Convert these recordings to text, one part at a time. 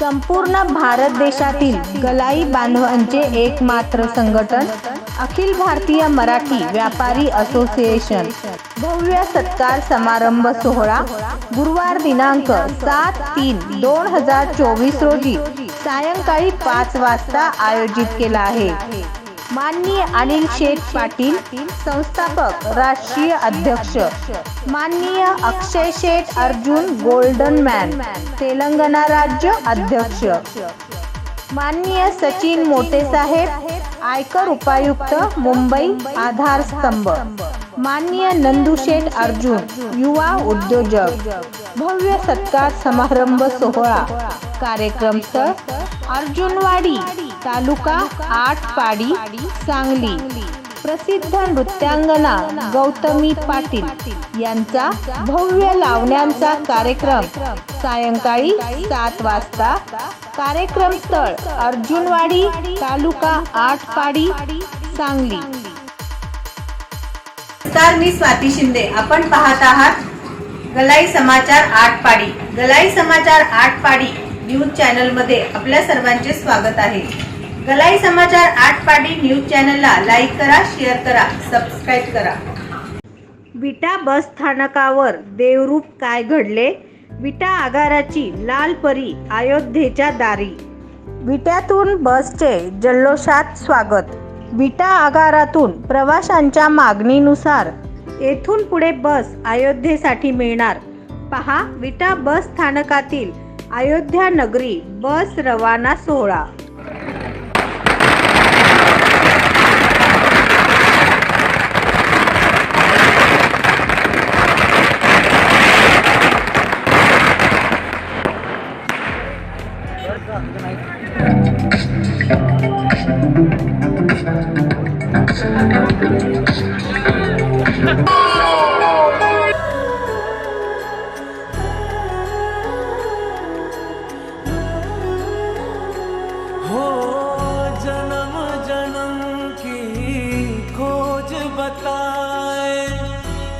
संपूर्ण भारत देशातील गलाई बांधवांचे एकमात्र संघटन अखिल भारतीय मराठी व्यापारी असोसिएशन. भव्य सत्कार समारंभ सोहळा गुरुवार दिनांक सात तीन दोन हजार चोवीस रोजी सायंकाळी पाच वाजता आयोजित केला आहे. माननीय अनिल शेठ पाटील संस्थापक राष्ट्रीय अध्यक्ष. माननीय अक्षय शेठ अर्जुन गोल्डन मॅन तेलंगणा राज्य अध्यक्ष. माननीय सचिन मोटे साहेब आयकर उपायुक्त मुंबई आधार स्तंभ. माननीय नंदुशेठ अर्जुन युवा उद्योजक. भव्य सत्कार समारंभ सोहळा. कार्यक्रम स्थळ अर्जुनवाडी. तालुका आटपाडी सांगली. प्रसिद्ध नृत्यांगना गौतमी पाटील यांचा भव्य लावण्यांचा कार्यक्रम. सायंकाळी सात वाजता कार्यक्रम स्थळ अर्जुनवाडी तालुका आटपाडी सांगली. नमस्कार मी स्वाती शिंदे. आपण पाहत आहात गलाई समाचार आटपाडी. गलाई समाचार आटपाडी न्यूज चॅनलमध्ये आपल्या सर्वांचे स्वागत आहे. गलाई समाचार आटपाडी न्यूज चॅनलला लाईक करा शेअर करा सबस्क्राईब करा. विटा बस स्थानकावर देवरूप काय घडले? विटा आगाराची लाल परी अयोध्येच्या दारी. विट्यातून बसचे जल्लोषात स्वागत. विटा आगारातून प्रवाशांच्या मागणीनुसार येथून पुढे बस अयोध्येसाठी मिळणार. पहा विटा बस स्थानकातील अयोध्या नगरी बस रवाना सोहळा.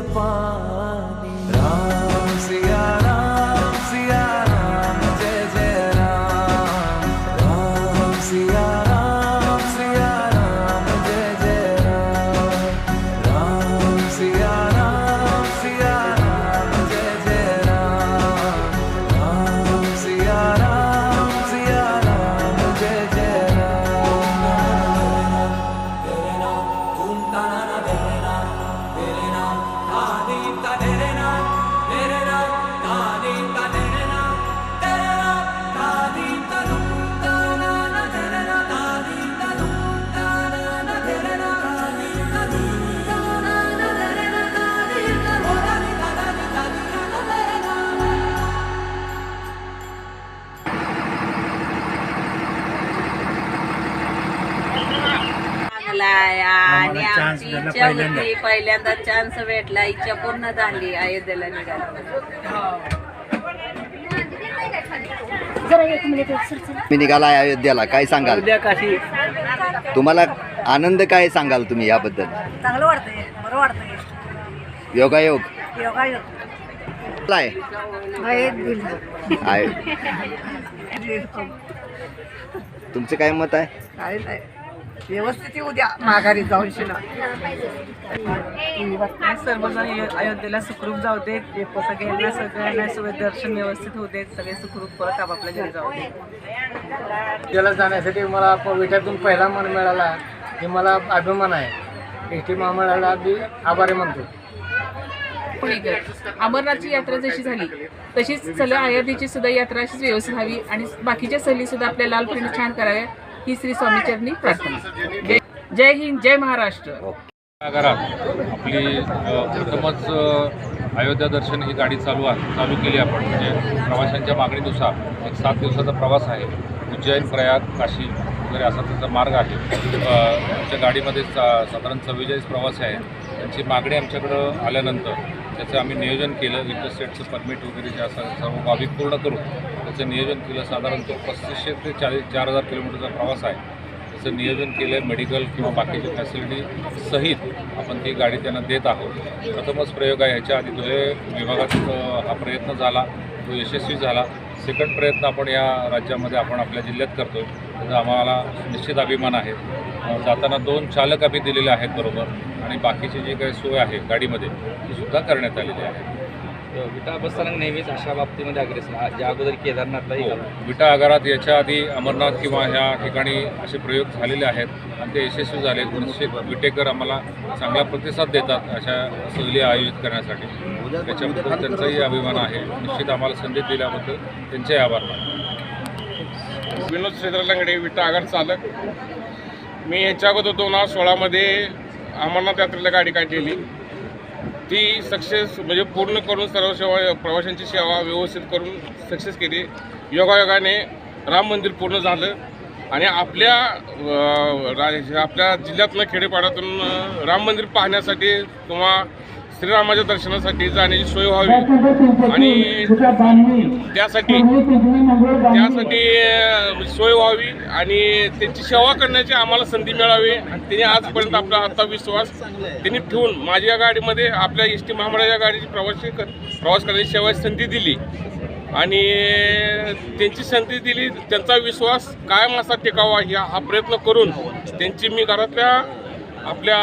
एक इच्छा पहिल्यांदा. होती पहिल्यांदा चान्स भेटला. इच्छा पूर्ण झाली अयोध्येला निघालो मी निघालाय अयोध्याला. काय सांगाल? तुम्हाला आनंद काय सांगाल तुम्ही याबद्दल? चांगलं वाटतंय. बरं वाटतंय. योगायोग. योगायोग. आहे तुमचं काय मत आहे? काय नाही. व्यवस्थित येऊ द्या माघारी जाऊन शिना सर्वजण अयोध्येला सुखरूप जाऊ देत सगळ्यांना सगळ्यांना सगळे दर्शन व्यवस्थित होऊ देत सगळे सुखरूप परत आपापल्या घरी जाऊ देत त्याला जाण्यासाठी मला प- विट्यातून पहिला मन मिळाला हे मला अभिमान आहे. एस टी महामंडळाला मी आभारी मानतो. पुणेकर अमरनाथची यात्रा जशी झाली तशीच सगळ्या अयोध्येची सुद्धा यात्रा अशीच व्यवस्थित व्हावी आणि बाकीच्या सहली सुद्धा आपल्या लालपरीने छान कराव्या. ही श्री स्वामीचरणी प्रार्थना. जय हिंद जय महाराष्ट्र. आपली प्रथमच अयोध्या दर्शन ही गाडी चालू आहे चालू केली आपण. म्हणजे प्रवाशांच्या मागणीनुसार एक सात दिवसाचा प्रवास आहे. उज्जैन प्रयाग काशी वगैरे असा त्याचा मार्ग आहे. आमच्या गाडीमध्ये सा साधारण चव्वेचाळीस प्रवासी आहेत. त्यांची मागणी आमच्याकडं आल्यानंतर त्याचं आम्ही नियोजन केलं. इंटरस्टेटचं परमिट वगैरे जे असं सर्व बाबी पूर्ण करून त्याचं नियोजन केलं साधारण तो पस्तीसशे ते चाळीस चार हजार किलोमीटरचा प्रवास आहे. त्याचं नियोजन केलं आहे मेडिकल किंवा बाकीच्या फॅसिलिटी सहित आपण ती गाडी त्यांना देत आहोत. प्रथमच प्रयोग आहे याच्या आधी धुळे विभागात हा प्रयत्न झाला तो यशस्वी झाला. सेकंड प्रयत्न आपण या राज्यामध्ये आपण आपल्या जिल्ह्यात करतो त्याचा आम्हाला निश्चित अभिमान आहे. जाताना दोन चालक आम्ही दिलेले आहेत बरोबर. आणि बाकीची जी काही सोय आहे गाडीमध्ये ती सुद्धा करण्यात आलेली आहे. विटा बसताना नेहमीच अशा बाबतीमध्ये अग्रेसर. ज्या अगोदर केदारनाथला हो. विटा आगारात याच्या आधी अमरनाथ किंवा ह्या ठिकाणी असे प्रयोग झालेले आहेत आणि ते यशस्वी झाले. निश्चित विटेकर आम्हाला चांगला प्रतिसाद देतात अशा सहली आयोजित करण्यासाठी. त्याच्याबद्दल त्यांचाही अभिमान आहे. निश्चित आम्हाला संधी दिल्याबद्दल त्यांचेही आभार मानतो. विनोद श्रीधर लंगडे विटा आगार चालक. मी ह्याच्या अगोदर दोन हजार सोळामध्ये अमरनाथ यात्रेला गाडी काढलेली. ती सक्सेस म्हणजे पूर्ण करून सर्व सेवा प्रवाशांची सेवा व्यवस्थित करून सक्सेस केली. योगायोगाने राम मंदिर पूर्ण झालं. आणि आपल्या आपल्या जिल्ह्यातनं खेडेपाड्यातून राम मंदिर पाहण्यासाठी किंवा श्रीरामाच्या दर्शनासाठी जाण्याची सोय व्हावी. आणि त्यासाठी त्यासाठी सोय व्हावी आणि त्यांची सेवा करण्याची आम्हाला संधी मिळावी. आणि त्यांनी आजपर्यंत आपला आता विश्वास त्यांनी ठेवून माझ्या गाडीमध्ये आपल्या एस टी महामंडळाच्या गाडीची प्रवासी कर- प्रवास करण्याची सेवाची संधी दिली. आणि त्यांची संधी दिली त्यांचा विश्वास कायम असा टिकावा ह्या हा प्रयत्न करून त्यांची मी घरातल्या आपल्या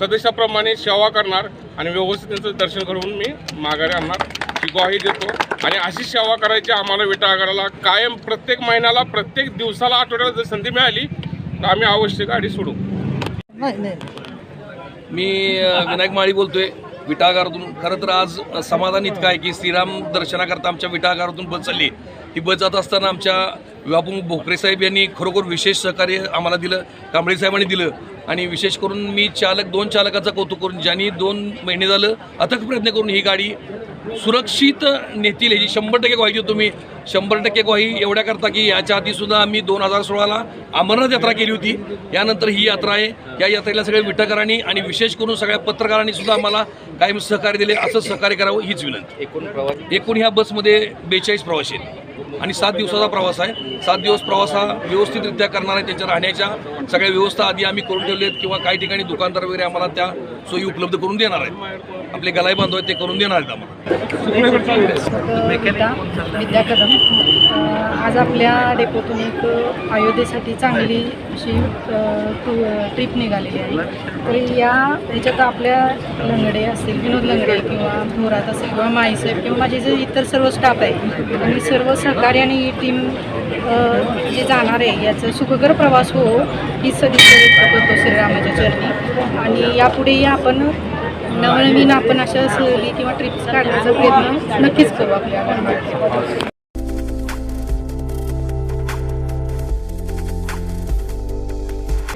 सदस्याप्रमाणे सेवा करणार. आणि व्यवस्थित त्यांचं दर्शन करून मी माघारी आणणार ही ग्वाही देतो. आणि अशी सेवा करायची आम्हाला विटा आगाराला कायम प्रत्येक महिन्याला प्रत्येक दिवसाला आठवड्याला जर संधी मिळाली तर आम्ही अवश्य गाडी सोडू. मी विनायक माळी बोलतोय. विटागारातून खरं तर आज समाधान इतकं आहे की श्रीराम दर्शनाकरता आमच्या विटागारातून बस चालली. ही बस जात असताना आमच्या विवापून भोकरे साहेब यांनी खरोखर विशेष सहकार्य आम्हाला दिलं कांबळे साहेबांनी दिलं. आणि विशेष करून मी चालक दोन चालकाचं कौतुक करून ज्यांनी दोन महिने झालं अथक प्रयत्न करून ही गाडी सुरक्षित नेतील ह्याची शंभर टक्के ग्वाही देतो मी. शंभर टक्के ग्वाही एवढ्या करता की याच्या आधी सुद्धा आम्ही दोन हजार सोळाला अमरनाथ यात्रा केली होती. यानंतर ही यात्रा आहे. या यात्रेला सगळ्या विठकरांनी आणि विशेष करून सगळ्या पत्रकारांनी सुद्धा आम्हाला कायम सहकार्य दिले. असं सहकार्य करावं हीच विनंती. एकूण प्रवास? एकूण ह्या बसमध्ये बेचाळीस प्रवासी आहेत. आणि सात दिवसाचा प्रवास आहे. सात दिवस प्रवास हा व्यवस्थितरित्या करणार आहे. त्याच्या राहण्याच्या सगळ्या व्यवस्था आधी आम्ही करून ठेवले आहेत किंवा काही ठिकाणी दुकानदार वगैरे आम्हाला त्या सोयी उपलब्ध करून देणार आहेत. आपले गलाई बांधव आहेत ते करून देणार आहेत आम्हाला. आज आपल्या डेपोतून एक अयोध्येसाठी चांगली अशी ट्रिप निघालेली आहे. तर या ह्याच्यात आपल्या लंगडे असतील विनोद लंगडे किंवा मुरात असेल किंवा माईसाहेब किंवा माझे जे इतर सर्व स्टाफ आहे आणि सर्व सहकार्याने ही टीम जे जाणार आहे याचं सुखकर प्रवास हो ही सदिच्छा व्यक्त करतो श्रीरामाच्या चरणी. आणि यापुढेही आपण नवनवीन आपण अशा सहली किंवा ट्रिप्स काढण्याचा प्रयत्न नक्कीच करू आपल्या.